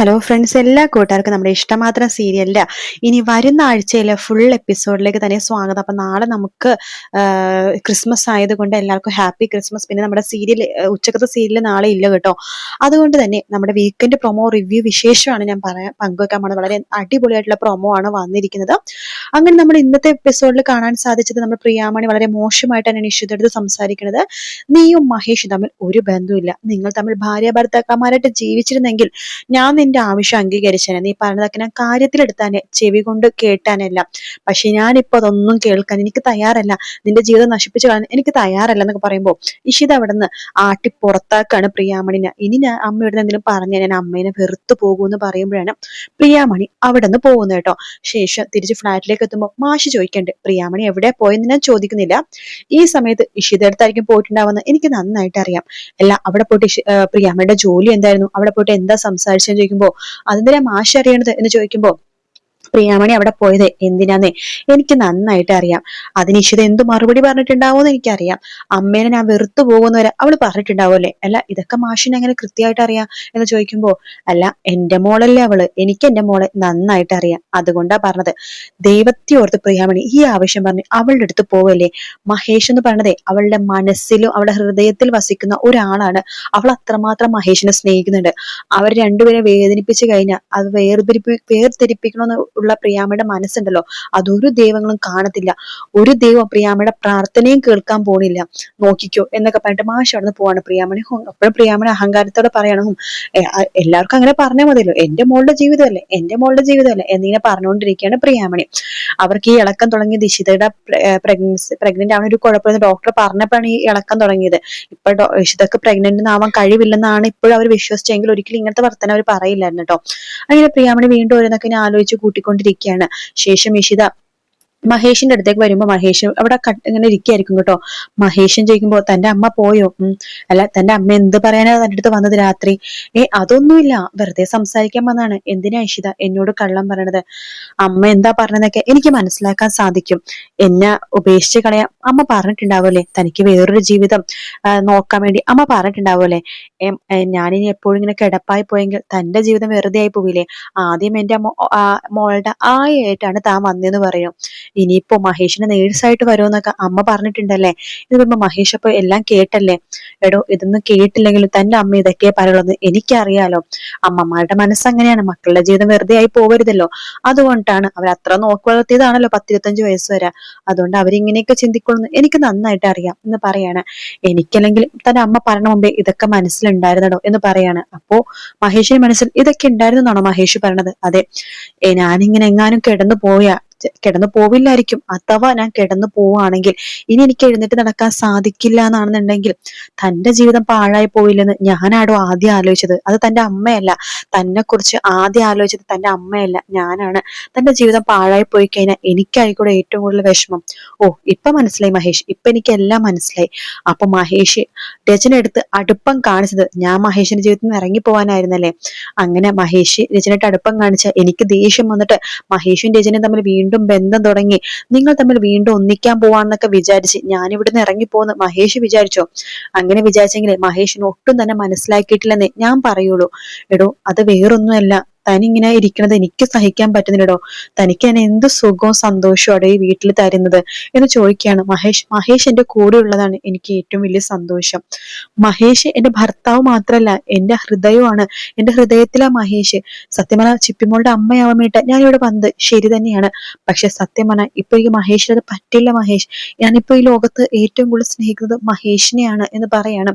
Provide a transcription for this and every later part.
Hello friends എല്ലാ കൂട്ടുകാർക്കും നമ്മുടെ ഇഷ്ടമാത്ര സീരിയലിൽ ഇനി വരുന്ന ആഴ്ചയിലെ ഫുൾ എപ്പിസോഡിലേക്ക് തന്നെ സ്വാഗതം. അപ്പൊ നാളെ നമുക്ക് ക്രിസ്മസ് ആയതുകൊണ്ട് എല്ലാവർക്കും ഹാപ്പി ക്രിസ്മസ് പിന്നെ നമ്മുടെ സീരിയൽ ഉച്ചക്കത്തെ സീരിയൽ നാളെ ഇല്ല കേട്ടോ. അതുകൊണ്ട് തന്നെ നമ്മുടെ വീക്കെൻഡ് പ്രൊമോ റിവ്യൂ വിശേഷമാണ് ഞാൻ പറയാൻ പങ്കുവെക്കാൻ പോകുന്നത് വളരെ അടിപൊളിയായിട്ടുള്ള പ്രൊമോ ആണ് വന്നിരിക്കുന്നത്. അങ്ങനെ നമ്മൾ ഇന്നത്തെ എപ്പിസോഡിൽ കാണാൻ സാധിച്ചത് നമ്മുടെ പ്രിയാമണി വളരെ മോശമായിട്ട് മോശമായിട്ടാണ് എടുത്ത് സംസാരിക്കുന്നത്. നീയും മഹേഷും തമ്മിൽ ഒരു ബന്ധവുമില്ല. നിങ്ങൾ തമ്മിൽ ഭാര്യ ഭർത്താക്കന്മാരായിട്ട് ജീവിച്ചിരുന്നെങ്കിൽ ഞാൻ നിന്റെ ആവശ്യം അംഗീകരിച്ചേനെ നീ പറഞ്ഞതൊക്കെ ഞാൻ കാര്യത്തിലെടുത്താനെ ചെവി കൊണ്ട് കേട്ടാനല്ല. പക്ഷെ ഞാനിപ്പോ അതൊന്നും കേൾക്കാൻ എനിക്ക് തയ്യാറല്ല. നിന്റെ ജീവിതം നശിപ്പിച്ചു കളയാൻ എനിക്ക് തയ്യാറല്ല എന്നൊക്കെ പറയുമ്പോ ഇഷിത അവിടെ നിന്ന് ആട്ടി പുറത്താക്കാണ് പ്രിയാമണിനെ. ഇനി ഞാൻ അമ്മയോട് എന്തെങ്കിലും പറഞ്ഞ ഞാൻ അമ്മേനെ വെറുത്തു പോകുമെന്ന് പറയുമ്പോഴാണ് പ്രിയാമണി അവിടെ നിന്ന് പോകുന്നത് കേട്ടോ. ശേഷം തിരിച്ച് ഫ്ലാറ്റിലേക്ക് എത്തുമ്പോൾ മാഷി ചോദിക്കണ്ട് പ്രിയാമണി എവിടെ പോയെന്ന് ഞാൻ ചോദിക്കുന്നില്ല. ഈ സമയത്ത് ഇഷിത അടുത്തായിരിക്കും പോയിട്ടുണ്ടാവുമെന്ന് എനിക്ക് നന്നായിട്ട് അറിയാം. അല്ല അവിടെ പോയിട്ട് പ്രിയാമണിയുടെ ജോലി എന്തായിരുന്നു? അവിടെ പോയിട്ട് എന്താ സംസാരിച്ചെന്ന് ചോദിക്കുമ്പോ അതെന്തിനാ മാഷ് അറിയണത്? എന്ന് ചോദിക്കുമ്പോ പ്രിയാമണി അവിടെ പോയത് എന്തിനാന്ന് എനിക്ക് നന്നായിട്ട് അറിയാം. അതിന് ഇഷിത എന്ത് മറുപടി പറഞ്ഞിട്ടുണ്ടാവുമെന്ന് എനിക്കറിയാം. അമ്മേനെ ഞാൻ വെറുത്തു പോകുന്നവരെ അവൾ പറഞ്ഞിട്ടുണ്ടാവുമല്ലേ അല്ല? ഇതൊക്കെ മാഷിനെ അങ്ങനെ കൃത്യമായിട്ട് അറിയാം എന്ന് ചോദിക്കുമ്പോ അല്ല എന്റെ മോളല്ലേ അവൾ. എനിക്ക് എന്റെ മോളെ നന്നായിട്ട് അറിയാം. അതുകൊണ്ടാ പറഞ്ഞത്. ദൈവത്തെ ഓർത്ത് പ്രിയാമണി ഈ ആവശ്യം പറഞ്ഞ് അവളുടെ അടുത്ത് പോവല്ലേ? മഹേഷ് എന്ന് പറഞ്ഞതേ അവളുടെ മനസ്സിലും അവളുടെ ഹൃദയത്തിൽ വസിക്കുന്ന ഒരാളാണ്. അവൾ അത്രമാത്രം മഹേഷിനെ സ്നേഹിക്കുന്നുണ്ട്. അവർ രണ്ടുപേരെ വേദനിപ്പിച്ചു കഴിഞ്ഞാൽ അത് വേർതിരിപ്പി വേർതിരിപ്പിക്കണമെന്ന് ഉള്ള പ്രിയാമയുടെ മനസ്സുണ്ടല്ലോ. അതൊരു ദൈവങ്ങളും കാണത്തില്ല. ഒരു ദൈവം പ്രിയാമയുടെ പ്രാർത്ഥനയും കേൾക്കാൻ പോണില്ല. നോക്കിക്കോ എന്നൊക്കെ പറഞ്ഞിട്ട് മാഷ് അവിടെ നിന്ന് പോവാണ് പ്രിയാമണി അപ്പോഴും പ്രിയാമണി അഹങ്കാരത്തോടെ പറയണം. എല്ലാവർക്കും അങ്ങനെ പറഞ്ഞാൽ മതിയല്ലോ. എന്റെ മോളുടെ ജീവിതമല്ലേ? എന്റെ മോളുടെ ജീവിതമല്ലേ? എന്നിങ്ങനെ പറഞ്ഞുകൊണ്ടിരിക്കുകയാണ് പ്രിയാമണി അവർക്ക് ഈ ഇളക്കം തുടങ്ങിയ ദിശിതയുടെ പ്രഗ്നൻസി പ്രഗ്നന്റ് ആവുന്ന ഒരു കുഴപ്പമില്ല ഡോക്ടർ പറഞ്ഞപ്പോഴാണ് ഈ ഇളക്കം തുടങ്ങിയത്. ഇപ്പൊ ഇഷിതക്ക് പ്രഗ്നന്റ് ആവാൻ കഴിവില്ലെന്നാണ് ഇപ്പോഴും അവർ വിശ്വസിച്ചെങ്കിൽ ഒരിക്കലും ഇങ്ങനത്തെ വർത്തനം അവർ പറയില്ലായിരുന്നു കേട്ടോ. അങ്ങനെ പ്രിയാമണി വീണ്ടും ഓരോന്നൊക്കെ ഞാൻ ആലോചിച്ച് കൂട്ടിക്കൊണ്ടിരിക്കുകയാണ് ശേഷം ഇഷിത മഹേഷിന്റെ അടുത്തേക്ക് വരുമ്പോ മഹേഷ് അവിടെ ഇങ്ങനെ ഇരിക്കായിരിക്കും കേട്ടോ. മഹേഷൻ ചോദിക്കുമ്പോ തന്റെ അമ്മ പോയോ? അല്ല തന്റെ അമ്മ എന്ത് പറയാനാ തന്റെ അടുത്ത് വന്നത് രാത്രി? ഏ അതൊന്നുമില്ല. വെറുതെ സംസാരിക്കാൻ വന്നാണ് എന്തിനാ ഇഷിത എന്നോട് കള്ളം പറയണത്? അമ്മ എന്താ പറഞ്ഞതൊക്കെ എനിക്ക് മനസ്സിലാക്കാൻ സാധിക്കും. എന്നെ ഉപേക്ഷിച്ച് കളയാൻ അമ്മ പറഞ്ഞിട്ടുണ്ടാവുമല്ലേ? തനിക്ക് വേറൊരു ജീവിതം നോക്കാൻ വേണ്ടി അമ്മ പറഞ്ഞിട്ടുണ്ടാവുമല്ലേ? ഞാനിനി എപ്പോഴും ഇങ്ങനെ കിടപ്പായി പോയെങ്കിൽ തന്റെ ജീവിതം വെറുതെ ആയി പോവില്ലേ? ആദ്യം എന്റെ മോളുടെ ആയായിട്ടാണ് താൻ വന്നതെന്ന് പറയും. ഇനിയിപ്പോ മഹേഷിന് നേഴ്സായിട്ട് വരുമെന്നൊക്കെ അമ്മ പറഞ്ഞിട്ടുണ്ടല്ലേ? ഇത് പറയുമ്പോ മഹേഷ് അപ്പൊ എല്ലാം കേട്ടല്ലേ? എടോ ഇതൊന്നും കേട്ടില്ലെങ്കിലും തന്റെ അമ്മ ഇതൊക്കെ പറയുള്ളൂ. എനിക്കറിയാലോ അമ്മമാരുടെ മനസ്സ് അങ്ങനെയാണ്. മക്കളുടെ ജീവിതം വെറുതെ ആയി പോവരുതല്ലോ. അതുകൊണ്ടാണ് അവർ അത്ര നോക്കി വളർത്തിയതാണല്ലോ പത്തിരുപത്തഞ്ച് വയസ്സ് വരെ. അതുകൊണ്ട് അവരിങ്ങനെയൊക്കെ ചിന്തിക്കൊള്ളുന്നു എനിക്ക് നന്നായിട്ട് അറിയാം എന്ന് പറയാണ്. എനിക്കല്ലെങ്കിൽ തന്റെ അമ്മ പറഞ്ഞ മുമ്പേ ഇതൊക്കെ മനസ്സിലുണ്ടായിരുന്നടോ എന്ന് പറയാണ്. അപ്പോ മഹേഷിന്റെ മനസ്സിൽ ഇതൊക്കെ ഉണ്ടായിരുന്നെന്നാണോ മഹേഷ് പറഞ്ഞത്? അതെ. ഞാനിങ്ങനെ എങ്ങാനും കിടന്നു പോയാ കിടന്നു പോവില്ലായിരിക്കും. അഥവാ ഞാൻ കിടന്നു പോവുകയാണെങ്കിൽ ഇനി എനിക്ക് എഴുന്നേറ്റ് നടക്കാൻ സാധിക്കില്ല എന്നാണെന്നുണ്ടെങ്കിൽ തന്റെ ജീവിതം പാഴായി പോയില്ലെന്ന് ഞാനാടോ ആദ്യം ആലോചിച്ചത്? അത് തന്റെ അമ്മയല്ല. തന്നെ കുറിച്ച് ആദ്യം ആലോചിച്ചത് തന്റെ അമ്മയല്ല. ഞാനാണ്. തന്റെ ജീവിതം പാഴായി പോയി കഴിഞ്ഞാൽ എനിക്കായിക്കൂടെ ഏറ്റവും കൂടുതൽ വിഷമം. ഓ ഇപ്പൊ മനസ്സിലായി മഹേഷ്. ഇപ്പൊ എനിക്ക് എല്ലാം മനസ്സിലായി. അപ്പൊ മഹേഷ് രചനയെടുത്ത് അടുപ്പം കാണിച്ചത് ഞാൻ മഹേഷിന്റെ ജീവിതത്തിൽ നിന്ന് ഇറങ്ങി പോവാനായിരുന്നല്ലേ? അങ്ങനെ മഹേഷ് രചനയുടെ അടുപ്പം കാണിച്ച എനിക്ക് ദേഷ്യം വന്നിട്ട് മഹേഷും രചനയും തമ്മിൽ വീണ്ടും ബന്ധം തുടങ്ങി. നിങ്ങൾ തമ്മിൽ വീണ്ടും ഒന്നിക്കാൻ പോവാന്നൊക്കെ വിചാരിച്ച് ഞാൻ ഇവിടുന്ന് ഇറങ്ങിപ്പോന്ന് മഹേഷ് വിചാരിച്ചോ? അങ്ങനെ വിചാരിച്ചെങ്കിലേ മഹേഷിന് ഒട്ടും തന്നെ മനസ്സിലാക്കിയിട്ടില്ലെന്നേ ഞാൻ പറയുള്ളൂ. എടോ അത് വേറൊന്നുമല്ല. തനിങ്ങനെ ഇരിക്കണത് എനിക്ക് സഹിക്കാൻ പറ്റുന്നില്ലടോ. തനിക്ക് തന്നെ എന്ത് സുഖവും സന്തോഷവും ഈ വീട്ടിൽ തരുന്നത്? എന്ന് ചോദിക്കുകയാണ് മഹേഷ്. മഹേഷ് എന്റെ കൂടെ ഉള്ളതാണ് എനിക്ക് ഏറ്റവും വലിയ സന്തോഷം. മഹേഷ് എന്റെ ഭർത്താവ് മാത്രല്ല എന്റെ ഹൃദയമാണ് എന്റെ ഹൃദയത്തിലാ മഹേഷ്. സത്യമന ചിപ്പിമോളുടെ അമ്മയാവാൻ വേണ്ടിട്ട് ഞാൻ ഇവിടെ വന്നത്. ശരി തന്നെയാണ്. പക്ഷെ സത്യമന ഇപ്പൊ ഈ മഹേഷിന് അത് പറ്റില്ല മഹേഷ്. ഞാനിപ്പോ ഈ ലോകത്ത് ഏറ്റവും കൂടുതൽ സ്നേഹിക്കുന്നത് മഹേഷിനെയാണ് എന്ന് പറയാണ്.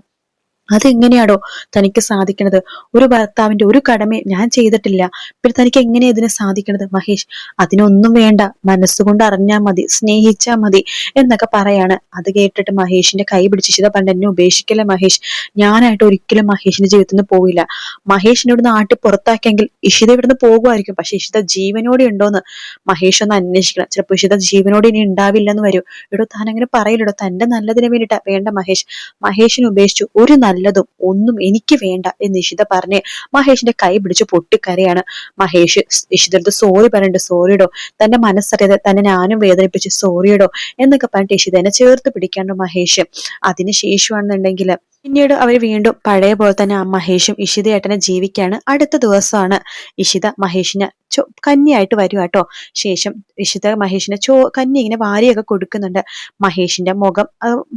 അതെങ്ങനെയാടോ തനിക്ക് സാധിക്കണത്? ഒരു ഭർത്താവിന്റെ ഒരു കടമയും ഞാൻ ചെയ്തിട്ടില്ല. പിന്നെ തനിക്ക് എങ്ങനെ ഇതിനെ സാധിക്കണത്? മഹേഷ് അതിനൊന്നും വേണ്ട. മനസ്സുകൊണ്ട് അറിഞ്ഞാൽ മതി. സ്നേഹിച്ചാ മതി എന്നൊക്കെ പറയാണ്. അത് കേട്ടിട്ട് മഹേഷിന്റെ കൈ പിടിച്ച് ശിത പണ്ട് എന്നെ ഉപേക്ഷിക്കല്ലേ മഹേഷ്? ഞാനായിട്ട് ഒരിക്കലും മഹേഷിന്റെ ജീവിതത്തിൽ നിന്ന് പോവില്ല. മഹേഷിനെ ഇവിടുന്ന് ആട്ടി പുറത്താക്കിയെങ്കിൽ ഇഷിത ഇവിടുന്ന് പോകുമായിരിക്കും. പക്ഷെ ഇഷിത ജീവനോടെ ഉണ്ടോന്ന് മഹേഷ് ഒന്ന് അന്വേഷിക്കണം. ചിലപ്പോൾ ഇഷിത ജീവനോട് ഇനി ഉണ്ടാവില്ലെന്ന് വരും. ഇവിടെ താൻ അങ്ങനെ പറയില്ലടോ. തന്റെ നല്ലതിന് വേണ്ടിയിട്ടാ. വേണ്ട മഹേഷ്. മഹേഷിനെ ഉപേക്ഷിച്ചു ഒരു നല്ലതും ഒന്നും എനിക്ക് വേണ്ട എന്ന് ഇഷിത പറഞ്ഞ് മഹേഷിന്റെ കൈ പിടിച്ച് പൊട്ടിക്കരയാണ്. മഹേഷ് ഇഷിതടുത്ത് സോറി പറഞ്ഞിട്ട് സോറിയിടോ തന്റെ മനസ്സറിയാതെ തന്നെ ഞാനും വേദനിപ്പിച്ച് സോറിയിടോ എന്നൊക്കെ പറഞ്ഞിട്ട് ഇഷിതനെ ചേർത്ത് പിടിക്കാണ്ട് മഹേഷ്. അതിന് ശേഷമാണെന്നുണ്ടെങ്കിൽ പിന്നീട് അവർ വീണ്ടും പഴയ പോലെ തന്നെ ആ മഹേഷും ഇഷിതയേട്ടനെ ജീവിക്കാണ്. അടുത്ത ദിവസമാണ് ഇഷിത മഹേഷിനെ ചോ കന്നിയായിട്ട് വരും കേട്ടോ. ശേഷം ഇഷിത മഹേഷിനെ ചോ കന്നി ഇങ്ങനെ വാരിയൊക്കെ കൊടുക്കുന്നുണ്ട്. മഹേഷിന്റെ മുഖം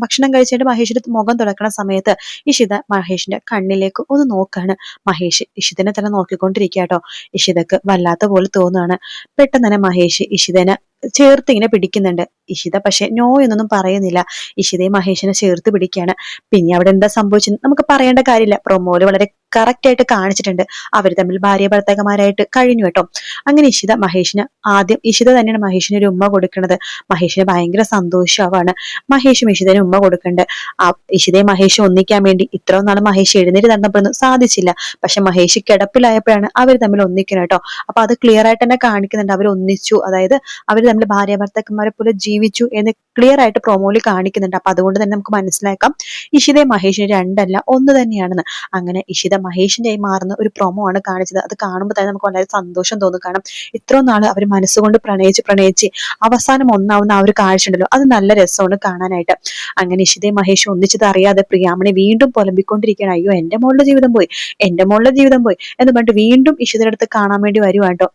ഭക്ഷണം കഴിച്ചിട്ട് മഹേഷിന്റെ മുഖം തുടക്കുന്ന സമയത്ത് ഇഷിത മഹേഷിന്റെ കണ്ണിലേക്ക് ഒന്ന് നോക്കാണ്. മഹേഷ് ഇഷിതനെ തന്നെ നോക്കിക്കൊണ്ടിരിക്കുക കേട്ടോ. ഇഷിതക്ക് വല്ലാത്ത പോലെ തോന്നുകയാണ് പെട്ടെന്ന് തന്നെ മഹേഷ് ഇഷിതനെ ചേർത്ത് ഇങ്ങനെ പിടിക്കുന്നുണ്ട്. ഇഷിത പക്ഷെ നോ എന്നൊന്നും പറയുന്നില്ല. ഇഷിതയും മഹേഷിനെ ചേർത്ത് പിടിക്കുകയാണ്. പിന്നെ അവിടെ എന്താ സംഭവിച്ചത് നമുക്ക് പറയേണ്ട കാര്യമില്ല. പ്രൊമോൽ വളരെ കറക്റ്റ് ആയിട്ട് കാണിച്ചിട്ടുണ്ട്. അവർ തമ്മിൽ ഭാര്യ ഭർത്താക്കന്മാരായിട്ട് കഴിഞ്ഞു കേട്ടോ. അങ്ങനെ ഇഷിത മഹേഷിന് ആദ്യം ഇഷിത തന്നെയാണ് മഹേഷിന് ഒരു ഉമ്മ കൊടുക്കുന്നത്. മഹേഷിന് ഭയങ്കര സന്തോഷമാവാണ് മഹേഷും ഇഷിതനും ഉമ്മ കൊടുക്കുന്നുണ്ട് ആ ഇഷിതയും മഹേഷും ഒന്നിക്കാൻ വേണ്ടി ഇത്രയും നാൾ മഹേഷ് എഴുന്നേറ്റ് നടന്നപ്പോഴൊന്നും സാധിച്ചില്ല. പക്ഷെ മഹേഷ് കിടപ്പിലായപ്പോഴാണ് അവർ തമ്മിൽ ഒന്നിക്കുന്നത് കേട്ടോ. അപ്പൊ അത് ക്ലിയർ ആയിട്ട് തന്നെ കാണിക്കുന്നുണ്ട്. അവർ ഒന്നിച്ചു അതായത് അവർ തമ്മിൽ ഭാര്യ ഭർത്താക്കന്മാരെ പോലെ ജീവിച്ചു എന്ന് ക്ലിയർ ആയിട്ട് പ്രൊമോയിൽ കാണിക്കുന്നുണ്ട്. അപ്പൊ അതുകൊണ്ട് തന്നെ നമുക്ക് മനസ്സിലാക്കാം. ഇഷിതയും മഹേഷിന് രണ്ടല്ല ഒന്ന് തന്നെയാണെന്ന്. അങ്ങനെ ഇഷിത മഹേഷിന്റെ ആയി മാറുന്ന ഒരു പ്രൊമോ ആണ് കാണിച്ചത്. അത് കാണുമ്പോൾ തന്നെ നമുക്ക് വളരെ സന്തോഷം തോന്നും. കാരണം ഇത്രയും നാൾ അവർ മനസ്സുകൊണ്ട് പ്രണയിച്ച് പ്രണയിച്ച് അവസാനം ഒന്നാവുന്ന ആ ഒരു കാഴ്ച ഉണ്ടല്ലോ. അത് നല്ല രസമാണ് കാണാനായിട്ട്. അങ്ങനെ ഇഷിതയും മഹേഷും ഒന്നിച്ചത് അറിയാതെ പ്രിയാമണി വീണ്ടും പുലമ്പിക്കൊണ്ടിരിക്കുകയാണ്. അയ്യോ എന്റെ മോളുടെ ജീവിതം പോയി എന്റെ മോളുടെ ജീവിതം പോയി എന്ന് പറഞ്ഞിട്ട് വീണ്ടും ഇഷിതയുടെ അടുത്ത് കാണാൻ വേണ്ടി വരുവാട്ടോ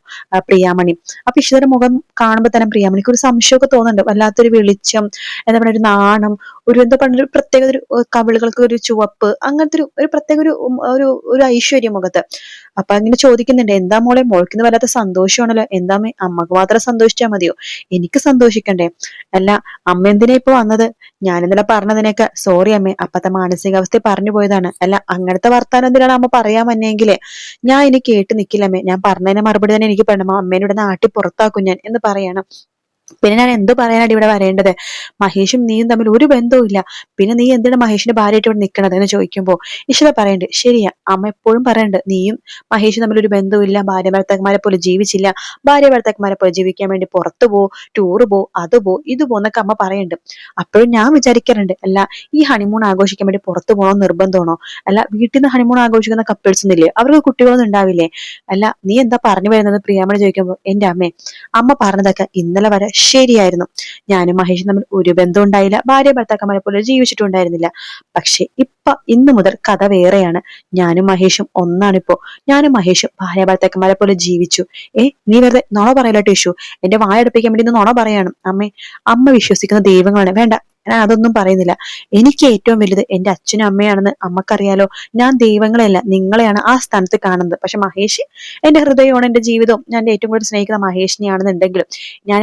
പ്രിയാമണി. അപ്പൊ ഇഷിതയുടെ മുഖം കാണുമ്പോൾ തന്നെ പ്രിയാമണിക്ക് ഒരു സംശയമൊക്കെ തോന്നുന്നുണ്ട്. വല്ലാത്തൊരു വെളിച്ചം എന്താ പറയുക ഒരു നാണം ഒരു എന്താ പറയുക ഒരു പ്രത്യേക ഒരു കവിളുകൾക്ക് ഒരു ചുവപ്പ് അങ്ങനത്തെ ഒരു ഒരു പ്രത്യേക ഒരു ഒരു ഒരു ഐശ്വര്യം മുഖത്ത് അപ്പൊ അങ്ങനെ ചോദിക്കുന്നുണ്ട് എന്താ മോളെ? മോൾക്കിന്ന് വല്ലാത്ത സന്തോഷമാണല്ലോ. എന്താ അമ്മയ്ക്ക് മാത്രം സന്തോഷിച്ചാൽ മതിയോ? എനിക്ക് സന്തോഷിക്കണ്ടേ. അല്ല അമ്മ എന്തിനാ ഇപ്പൊ വന്നത്? ഞാൻ ഇന്നലെ പറഞ്ഞതിനൊക്കെ സോറി അമ്മേ അപ്പത്തെ മാനസികാവസ്ഥ പറഞ്ഞു പോയതാണ്. അല്ല അങ്ങനത്തെ വർത്താനം എന്തിനാണ് അമ്മ പറയാൻ വന്നെങ്കിലേ? ഞാൻ ഇനി കേട്ട് നിൽക്കില്ല അമ്മേ. ഞാൻ പറഞ്ഞതിന് മറുപടി തന്നെ എനിക്ക് പറയണം. അമ്മേനോട് നാട്ടിൽ പുറത്താക്കും ഞാൻ എന്ന് പറയണം. പിന്നെ ഞാൻ എന്ത് പറയാനാണ് ഇവിടെ വരേണ്ടത്? മഹേഷും നീയും തമ്മിൽ ഒരു ബന്ധവും ഇല്ല. പിന്നെ നീ എന്തിനാണ് മഹേഷിന്റെ ഭാര്യയായിട്ട് ഇവിടെ നിൽക്കണത് എന്ന് ചോദിക്കുമ്പോൾ ഇഷിത പറയണ്ട് ശരിയാ അമ്മ എപ്പോഴും പറയണ്ട് നീയും മഹേഷും തമ്മിൽ ഒരു ബന്ധവും ഇല്ല ഭാര്യ ഭർത്താക്കന്മാരെ പോലെ ജീവിച്ചില്ല ഭാര്യ ഭർത്താക്കന്മാരെ പോലെ ജീവിക്കാൻ വേണ്ടി പുറത്തു പോ ടൂറ് പോ അത് പോ ഇത് പോന്നൊക്കെ അമ്മ പറയുന്നുണ്ട് അപ്പോഴും ഞാൻ വിചാരിക്കാറുണ്ട് അല്ല ഈ ഹണിമൂൺ ആഘോഷിക്കാൻ വേണ്ടി പുറത്തു പോകണോ നിർബന്ധമാണോ? അല്ല വീട്ടിൽ നിന്ന് ഹണിമൂൺ ആഘോഷിക്കുന്ന കപ്പിൾസ് ഒന്നുമില്ലേ? അവർക്ക് കുട്ടികളൊന്നും ഉണ്ടാവില്ലേ? അല്ല നീ എന്താ പറഞ്ഞു വരുന്നത്? പ്രിയാമണി ചോദിക്കുമ്പോൾ എന്റെ അമ്മേ അമ്മ പറഞ്ഞതൊക്കെ ഇന്നലെ വരെ ശരിയായിരുന്നു. ഞാനും മഹേഷും തമ്മിൽ ഒരു ബന്ധം ഉണ്ടായില്ല. ഭാര്യ ഭർത്താക്കന്മാരെ പോലെ ജീവിച്ചിട്ടുണ്ടായിരുന്നില്ല പക്ഷെ ഇപ്പൊ ഇന്ന് മുതൽ കഥ വേറെയാണ്. ഞാനും മഹേഷും ഒന്നാണിപ്പോ. ഞാനും മഹേഷും ഭാര്യ ഭർത്താക്കന്മാരെ പോലെ ജീവിച്ചു. ഏ നീ വെറുതെ നുണ പറയലോ ടീഷു എന്റെ വായടുപ്പിക്കാൻ വേണ്ടി ഇന്ന് നുണ പറയാണ്. അമ്മേ അമ്മ വിശ്വസിക്കുന്ന ദൈവങ്ങളാണ്. വേണ്ട ഞാൻ അതൊന്നും പറയുന്നില്ല. എനിക്ക് ഏറ്റവും വലുത് എന്റെ അച്ഛനും അമ്മയാണെന്ന് അമ്മക്കറിയാലോ. ഞാൻ ദൈവങ്ങളെയല്ല നിങ്ങളെയാണ് ആ സ്ഥാനത്ത് കാണുന്നത്. പക്ഷെ മഹേഷ് എന്റെ ഹൃദയമാണ് എന്റെ ജീവിതവും. ഞാൻ ഏറ്റവും കൂടുതൽ സ്നേഹിക്കുന്ന മഹേഷിനെയാണെന്നുണ്ടെങ്കിലും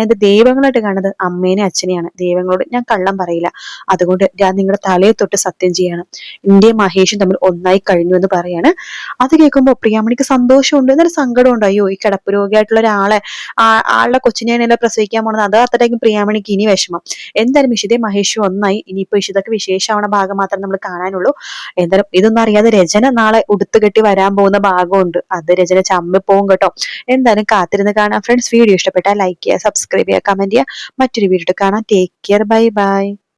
എന്റെ ദൈവങ്ങളായിട്ട് കാണുന്നത് അമ്മേനെ അച്ഛനെയാണ്. ദൈവങ്ങളോട് ഞാൻ കള്ളം പറയില്ല. അതുകൊണ്ട് ഞാൻ നിങ്ങളുടെ തലയെ തൊട്ട് സത്യം ചെയ്യാണ്. ഇന്ത്യയും മഹേഷും തമ്മിൽ ഒന്നായി കഴിഞ്ഞു എന്ന് പറയാണ്. അത് കേൾക്കുമ്പോൾ പ്രിയാമണിക്ക് സന്തോഷമുണ്ട് എന്നൊരു സങ്കടമുണ്ട്. അയ്യോ ഈ കിടപ്പ് രോഗിയായിട്ടുള്ള ഒരാളെ ആളുടെ കൊച്ചിനെ പ്രസവിക്കാൻ പോണത് അത് അത്രയ്ക്കും പ്രിയാമണിക്ക് ഇനി വിഷമം. എന്തായാലും ഇഷിതേ മഹേഷ് വിഷു ഒന്നായി. ഇനിയിപ്പോ ഇഷിതൊക്കെ വിശേഷമാവണ ഭാഗം മാത്രം നമ്മൾ കാണാനുള്ളൂ. എന്തായാലും ഇതൊന്നും അറിയാതെ രചന നാളെ ഉടുത്തുകെട്ടി വരാൻ പോകുന്ന ഭാഗമുണ്ട്. അത് രചന ചമ്മിപ്പോവും കേട്ടോ. എന്തായാലും കാത്തിരുന്ന് കാണാം. ഫ്രണ്ട്സ് വീഡിയോ ഇഷ്ടപ്പെട്ടാൽ ലൈക്ക് ചെയ്യുക സബ്സ്ക്രൈബ് ചെയ്യുക കമന്റ് ചെയ്യുക. മറ്റൊരു വീഡിയോ കാണാം. Take care bye bye